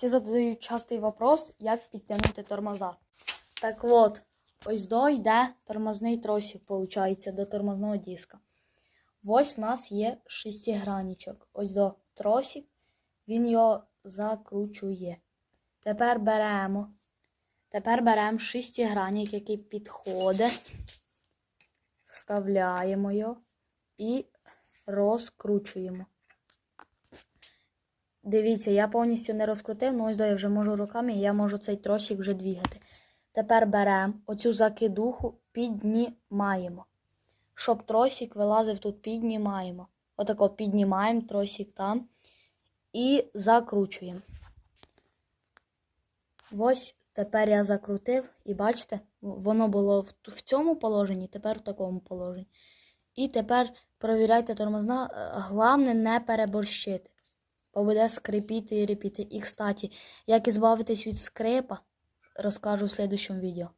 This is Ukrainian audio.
Всі задають частий вопрос, як підтягнути тормоза. Так от, ось до йде тормозний тросик, виходить, до тормозного диска. Ось у нас є шестигранничок. Ось до тросик, він його закручує. Тепер беремо. Тепер беремо шестигранник, який підходить, вставляємо його і розкручуємо. Дивіться, я повністю не розкрутив, ну ось до я вже можу руками, я можу цей тросик вже двігати. Тепер беремо оцю закидуху, піднімаємо. Щоб тросик вилазив тут, піднімаємо. Отако піднімаємо тросик там і закручуємо. Ось тепер я закрутив, і бачите, воно було в, в цьому положенні, тепер в такому положенні. І тепер провіряйте тормозна. Е, Головне не переборщити. Бо буде скрипіти і репіти. І, кстати, як ізбавитись від скрипа, розкажу в слідчому відео.